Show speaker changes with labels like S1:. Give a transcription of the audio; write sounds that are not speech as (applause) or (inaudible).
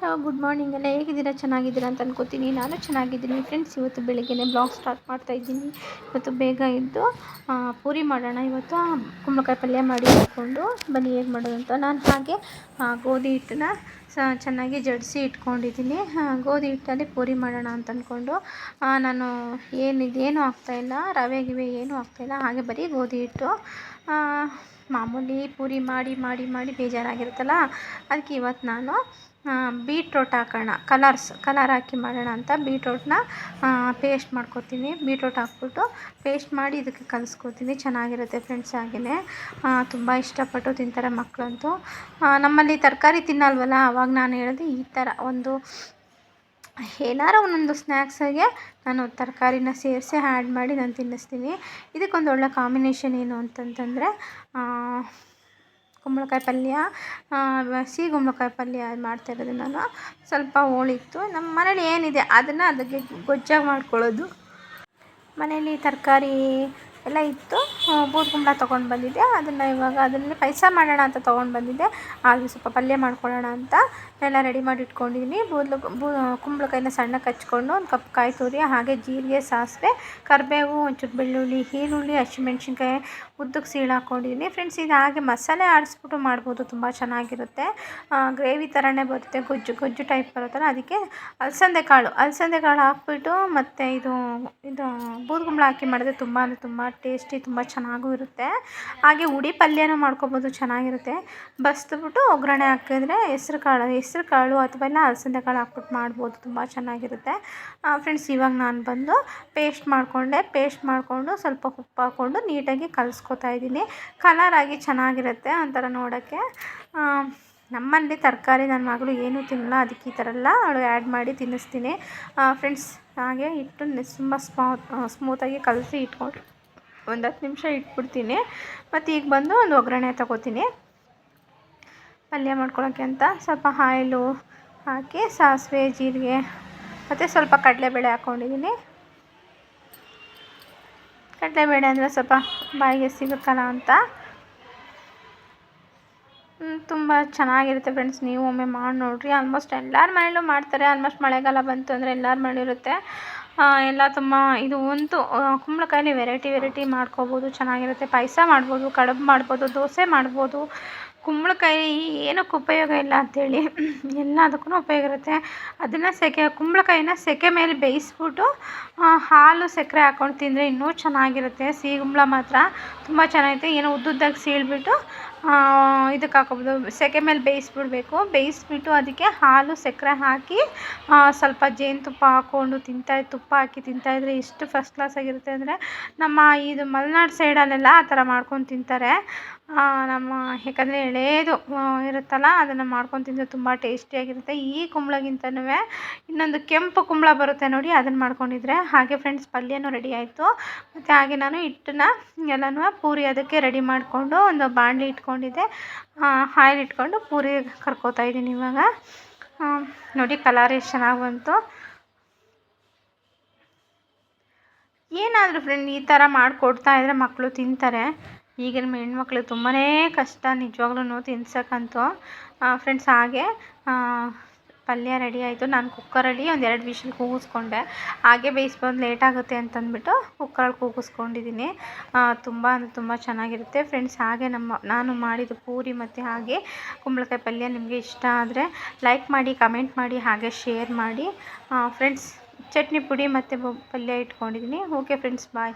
S1: Hello good morning ಎಲ್ಲ ಹೇಗಿದ್ದೀರಾ? ಚೆನ್ನಾಗಿದ್ದೀರಾ ಅಂತ ಅನ್ಕೋತೀನಿ. ನಾನು ಚೆನ್ನಾಗಿದ್ದೀನಿ. ಫ್ರೆಂಡ್ಸ್ ಇವತ್ತು ಬೆಳಗ್ಗೆನೇ ಬ್ಲಾಗ್ ಸ್ಟಾರ್ಟ್ ಮಾಡ್ತಾ ಇದ್ದೀನಿ. ಇವತ್ತು ಬೇಗ ಇದ್ದು ಪೂರಿ ಮಾಡೋಣ. ಇವತ್ತು ಕುಂಬಳಕಾಯಿ ಪಲ್ಯ ಮಾಡಿ ಇಟ್ಕೊಂಡು ಬನ್ನಿ ಹೇಗೆ ಮಾಡೋದು ಅಂತ. ನಾನು ಹಾಗೆ ಗೋಧಿ ಹಿಟ್ಟನ್ನ ಸ, ಚೆನ್ನಾಗಿ ಜಡಿಸಿ ಇಟ್ಕೊಂಡಿದ್ದೀನಿ. ಗೋಧಿ ಹಿಟ್ಟಲ್ಲಿ ಪೂರಿ ಮಾಡೋಣ ಅಂತ ಅಂದ್ಕೊಂಡು ನಾನು ಏನಿದೆ ಏನೂ ಆಗ್ತಾಯಿಲ್ಲ ರವೆ, ಗಿವೆ ಏನೂ ಆಗ್ತಾಯಿಲ್ಲ ಹಾಗೆ ಬರೀ ಗೋಧಿ ಹಿಟ್ಟು. ಮಾಮೂಲಿ ಪೂರಿ ಮಾಡಿ ಮಾಡಿ ಮಾಡಿ ಬೇಜಾರಾಗಿರುತ್ತಲ್ಲ? ಅದಕ್ಕೆ ಇವತ್ತು ನಾನು ಬೀಟ್ರೋಟ್ ಹಾಕೋಣ. ಕಲರ್ಸ್, ಕಲರ್ ಹಾಕಿ ಮಾಡೋಣ ಅಂತ ಬೀಟ್ರೋಟ್ನ ಪೇಸ್ಟ್ ಮಾಡ್ಕೊತೀನಿ. ಬೀಟ್ರೋಟ್ ಹಾಕ್ಬಿಟ್ಟು ಪೇಸ್ಟ್ ಮಾಡಿ ಇದಕ್ಕೆ ಕಲಿಸ್ಕೊತೀನಿ. ಚೆನ್ನಾಗಿರುತ್ತೆ ಫ್ರೆಂಡ್ಸ್ ಹಾಗೆಯೇ ತುಂಬ ಇಷ್ಟಪಟ್ಟು ತಿಂತಾರೆ ಮಕ್ಕಳಂತೂ ನಮ್ಮಲ್ಲಿ ತರಕಾರಿ ತಿನ್ನಲ್ವಲ್ಲ, ಅವಾಗ ನಾನು ಹೇಳಿದೆ ಈ ಥರ ಒಂದು, ಏನಾರು ಒಂದೊಂದು ಸ್ನ್ಯಾಕ್ಸಾಗೆ ನಾನು ತರಕಾರಿನ ಸೇರಿಸಿ ಆ್ಯಡ್ ಮಾಡಿ ನಾನು ತಿನ್ನಿಸ್ತೀನಿ. ಇದಕ್ಕೊಂದು ಒಳ್ಳೆ ಕಾಂಬಿನೇಷನ್ ಏನು ಅಂತಂತಂದರೆ ಕುಂಬಳಕಾಯಿ ಪಲ್ಯ ಸಿಹಿ ಕುಂಬಳಕಾಯಿ ಪಲ್ಯ ಮಾಡ್ತಾ ಇರೋದು ನಾನು. ಸ್ವಲ್ಪ ಹೋಳಿತ್ತು. ನಮ್ಮ ಮನೇಲಿ ಏನಿದೆ ಅದನ್ನು ಅದಕ್ಕೆ ಗೊಜ್ಜಾಗಿ ಮಾಡ್ಕೊಳ್ಳೋದು. ಮನೇಲಿ ತರಕಾರಿ ಎಲ್ಲ ಇತ್ತು. ಬೂದು ಕುಂಬಳ ತೊಗೊಂಡು ಬಂದಿದ್ದೆ. ಅದನ್ನು ಇವಾಗ ಅದನ್ನೇ ಪಾಯಸ ಮಾಡೋಣ ಅಂತ ತೊಗೊಂಡು ಬಂದಿದ್ದೆ. ಆದರೆ ಸ್ವಲ್ಪ ಪಲ್ಯ ಮಾಡ್ಕೊಳ್ಳೋಣ ಅಂತ. ಎಲ್ಲ ರೆಡಿ ಮಾಡಿ ಇಟ್ಕೊಂಡಿದ್ದೀನಿ ಬೂದ್ಲು ಬೂ, ಕುಂಬಳಕಾಯಿನ ಸಣ್ಣಕ್ಕೆ ಹಚ್ಕೊಂಡು ಒಂದು ಕಪ್ ಕಾಯಿ ತುರಿ, ಹಾಗೆ ಜೀರಿಗೆ, ಸಾಸಿವೆ, ಕರಿಬೇವು, ಒಂಚೂರು ಬೆಳ್ಳುಳ್ಳಿ, ಈರುಳ್ಳಿ, ಹಸಿಮೆಣ್ಸಿನ್ಕಾಯಿ ಉದ್ದಕ್ಕೆ ಸೀಳು ಹಾಕ್ಕೊಂಡಿದ್ದೀನಿ ಫ್ರೆಂಡ್ಸ್ ಇದು ಹಾಗೆ ಮಸಾಲೆ ಆಡಿಸ್ಬಿಟ್ಟು ಮಾಡ್ಬೋದು. ತುಂಬ ಚೆನ್ನಾಗಿರುತ್ತೆ. ಗ್ರೇವಿ ಥರನೇ ಬರುತ್ತೆ. ಗೊಜ್ಜು ಗೊಜ್ಜು ಟೈಪ್ ಬರುತ್ತಲ್ಲ, ಅದಕ್ಕೆ ಅಲಸಂದೆ ಕಾಳು. ಅಲಸಂದೆ ಕಾಳು ಹಾಕ್ಬಿಟ್ಟು ಮತ್ತು ಇದು ಇದು ಬೂದುಗುಂಬಳ ಹಾಕಿ ಮಾಡಿದ್ರೆ ತುಂಬ ಅಂದರೆ ತುಂಬ ಟೇಸ್ಟಿ ತುಂಬ ಚೆನ್ನಾಗೂ ಇರುತ್ತೆ. ಹಾಗೆ ಉಡಿ ಪಲ್ಯನೂ ಮಾಡ್ಕೊಬೋದು, ಚೆನ್ನಾಗಿರುತ್ತೆ. ಬಸ್ದುಬಿಟ್ಟು ಒಗ್ಗರಣೆ ಹಾಕಿದ್ರೆ ಹೆಸ್ರು ಕಾಳು ಹೆಸ್ರು ಕಾಳು ಅಥವಾ ಇಲ್ಲ ಅಲಸಂದೆ ಕಾಳು ಹಾಕ್ಬಿಟ್ಟು ಮಾಡ್ಬೋದು. ತುಂಬ ಚೆನ್ನಾಗಿರುತ್ತೆ. ಫ್ರೆಂಡ್ಸ್ ಇವಾಗ ನಾನು ಬಂದು ಪೇಸ್ಟ್ ಮಾಡಿಕೊಂಡೆ. ಪೇಸ್ಟ್ ಮಾಡಿಕೊಂಡು ಸ್ವಲ್ಪ ಉಪ್ಪು ಹಾಕ್ಕೊಂಡು ನೀಟಾಗಿ ಕಲಿಸ್ಕೊತಾ ಇದ್ದೀನಿ. ಕಲರಾಗಿ ಚೆನ್ನಾಗಿರುತ್ತೆ ಒಂಥರ ನೋಡೋಕ್ಕೆ. ನಮ್ಮಲ್ಲಿ ತರಕಾರಿ ನನ್ನ ಮಗಳು ಏನೂ ತಿನ್ನಲ್ಲ, ಅದಕ್ಕೆ ಈ ಥರ ಎಲ್ಲ ಅವಳು ಆ್ಯಡ್ ಮಾಡಿ ತಿನ್ನಿಸ್ತೀನಿ. ಫ್ರೆಂಡ್ಸ್ ಹಾಗೆ ಇಟ್ಟು ತುಂಬ ಸ್ಮೂತ್ ಸ್ಮೂತಾಗಿ ಕಲಸಿ ಇಟ್ಕೊಂಡು ಒಂದು ಹತ್ತು ನಿಮಿಷ ಇಟ್ಬಿಡ್ತೀನಿ. ಮತ್ತು ಈಗ ಬಂದು ಒಂದು ಒಗ್ಗರಣೆ ತಗೋತೀನಿ. ಪಲ್ಯ ಮಾಡ್ಕೊಳ್ಳೋಕ್ಕೆ ಅಂತ ಸ್ವಲ್ಪ ಆಯಿಲು ಹಾಕಿ ಸಾಸಿವೆ, ಜೀರಿಗೆ, ಮತ್ತು ಸ್ವಲ್ಪ ಕಡಲೆಬೇಳೆ ಹಾಕ್ಕೊಂಡಿದ್ದೀನಿ ಕಡಲೆಬೇಳೆ ಅಂದರೆ ಸ್ವಲ್ಪ ಬಾಯಿಗೆ ಸಿಗುತ್ತಲ್ಲ ಅಂತ. ತುಂಬ ಚೆನ್ನಾಗಿರುತ್ತೆ ಫ್ರೆಂಡ್ಸ್ ನೀವು ಒಮ್ಮೆ ಮಾಡಿ ನೋಡಿರಿ. ಆಲ್ಮೋಸ್ಟ್ ಎಲ್ಲರ ಮನೇಲೂ ಮಾಡ್ತಾರೆ. ಆಲ್ಮೋಸ್ಟ್ ಮಳೆಗಾಲ ಬಂತು ಅಂದರೆ ಎಲ್ಲರ ಮನೇಲಿರುತ್ತೆ ಎಲ್ಲ ತುಂಬ ಇದು ಒಂದು ಕುಂಬಳಕಾಯಲ್ಲಿ ವೆರೈಟಿ ವೆರೈಟಿ ಮಾಡ್ಕೋಬೋದು. ಚೆನ್ನಾಗಿರುತ್ತೆ. ಪಾಯಸ ಮಾಡ್ಬೋದು, ಕಡುಬು ಮಾಡ್ಬೋದು, ದೋಸೆ ಮಾಡ್ಬೋದು. ಕುಂಬಳಕಾಯಿ ಏನಕ್ಕೆ ಉಪಯೋಗ ಇಲ್ಲ ಅಂಥೇಳಿ (clears throat) ಎಲ್ಲದಕ್ಕೂ ಉಪಯೋಗ ಇರುತ್ತೆ. ಅದನ್ನು ಸೆಕೆ, ಕುಂಬಳಕಾಯಿನ ಸೆಕೆ ಮೇಲೆ ಬೇಯಿಸ್ಬಿಟ್ಟು ಹಾಲು ಸಕ್ಕರೆ ಹಾಕ್ಕೊಂಡು ತಿಂದರೆ ಇನ್ನೂ ಚೆನ್ನಾಗಿರುತ್ತೆ. ಸಿಹಿ ಕುಂಬಳ ಮಾತ್ರ ತುಂಬ ಚೆನ್ನಾಗಿರುತ್ತೆ. ಏನೋ ಉದ್ದುದ್ದಾಗಿ ಸೀಳ್ಬಿಟ್ಟು ಇದಕ್ಕೆ ಹಾಕೋಬೋದು ಸೆಕೆ ಮೇಲೆ ಬೇಯಿಸ್ಬಿಡ್ಬೇಕು. ಬೇಯಿಸ್ಬಿಟ್ಟು ಅದಕ್ಕೆ ಹಾಲು ಸಕ್ಕರೆ ಹಾಕಿ ಸ್ವಲ್ಪ ಜೇನುತುಪ್ಪ ಹಾಕ್ಕೊಂಡು ತಿಂತಾ ತುಪ್ಪ ಹಾಕಿ ತಿಂತಾಯಿದ್ರೆ ಎಷ್ಟು ಫಸ್ಟ್ ಕ್ಲಾಸ್ ಆಗಿರುತ್ತೆ ಅಂದರೆ ನಮ್ಮ ಇದು ಮಲೆನಾಡು ಸೈಡಲ್ಲೆಲ್ಲ ಆ ಥರ ಮಾಡ್ಕೊಂಡು ತಿಂತಾರೆ. ನಮ್ಮ, ಯಾಕಂದರೆ ಎಳೆಯದು ಇರುತ್ತಲ್ಲ, ಅದನ್ನು ಮಾಡ್ಕೊಂಡು ತಿಂದರೆ ತುಂಬ ಟೇಸ್ಟಿಯಾಗಿರುತ್ತೆ ಈ ಕುಂಬಳಗಿಂತನೂ ಇನ್ನೊಂದು ಕೆಂಪು ಕುಂಬಳ ಬರುತ್ತೆ ನೋಡಿ, ಅದನ್ನು ಮಾಡ್ಕೊಂಡಿದ್ರೆ. ಹಾಗೆ ಫ್ರೆಂಡ್ಸ್ ಪಲ್ಯನೂ ರೆಡಿ ಆಯಿತು. ಮತ್ತು ಹಾಗೆ ನಾನು ಹಿಟ್ಟನ್ನ ಎಲ್ಲನೂ ಪೂರಿ ಅದಕ್ಕೆ ರೆಡಿ ಮಾಡಿಕೊಂಡು ಒಂದು ಬಾಣಲಿ ಇಟ್ಕೊಂಡಿದ್ದೆ. ಆಯಿಲ್ ಇಟ್ಕೊಂಡು ಪೂರಿ ಕರ್ಕೋತಾ ಇದ್ದೀನಿ ಇವಾಗ. ನೋಡಿ ಕಲರ್ ಎಷ್ಟು ಚೆನ್ನಾಗಿ ಬಂತು ಏನಾದರೂ ಫ್ರೆಂಡ್ ಈ ಥರ ಮಾಡಿಕೊಡ್ತಾ ಇದ್ದರೆ ಮಕ್ಕಳು ತಿಂತಾರೆ. ಈಗಿನ ಹೆಣ್ಮಕ್ಳು ತುಂಬಾ ಕಷ್ಟ ನಿಜವಾಗ್ಲೂ ತಿನ್ಸೋಕ್ಕಂತೂ. ಫ್ರೆಂಡ್ಸ್ ಹಾಗೆ ಪಲ್ಯ ರೆಡಿ ಆಯಿತು. ನಾನು ಕುಕ್ಕರಲ್ಲಿ ಒಂದು ಎರಡು ವಿಷಲ್ ಕೂಗಿಸ್ಕೊಂಡೆ. ಹಾಗೆ ಬೇಯಿಸ್ಬೋದು ಲೇಟ್ ಆಗುತ್ತೆ ಅಂತಂದ್ಬಿಟ್ಟು ಕುಕ್ಕರಲ್ಲಿ ಕೂಗಿಸ್ಕೊಂಡಿದ್ದೀನಿ ತುಂಬ ಅಂದರೆ ತುಂಬ ಚೆನ್ನಾಗಿರುತ್ತೆ. ಫ್ರೆಂಡ್ಸ್ ಹಾಗೆ ನಮ್ಮ, ನಾನು ಮಾಡಿದ ಪೂರಿ ಮತ್ತು ಹಾಗೆ ಕುಂಬಳಕಾಯಿ ಪಲ್ಯ ನಿಮಗೆ ಇಷ್ಟ ಆದರೆ ಲೈಕ್ ಮಾಡಿ ಕಮೆಂಟ್ ಮಾಡಿ, ಹಾಗೆ ಶೇರ್ ಮಾಡಿ. ಫ್ರೆಂಡ್ಸ್ ಚಟ್ನಿ ಪುಡಿ ಮತ್ತು ಪಲ್ಯ ಇಟ್ಕೊಂಡಿದ್ದೀನಿ ಓಕೆ ಫ್ರೆಂಡ್ಸ್ ಬಾಯ್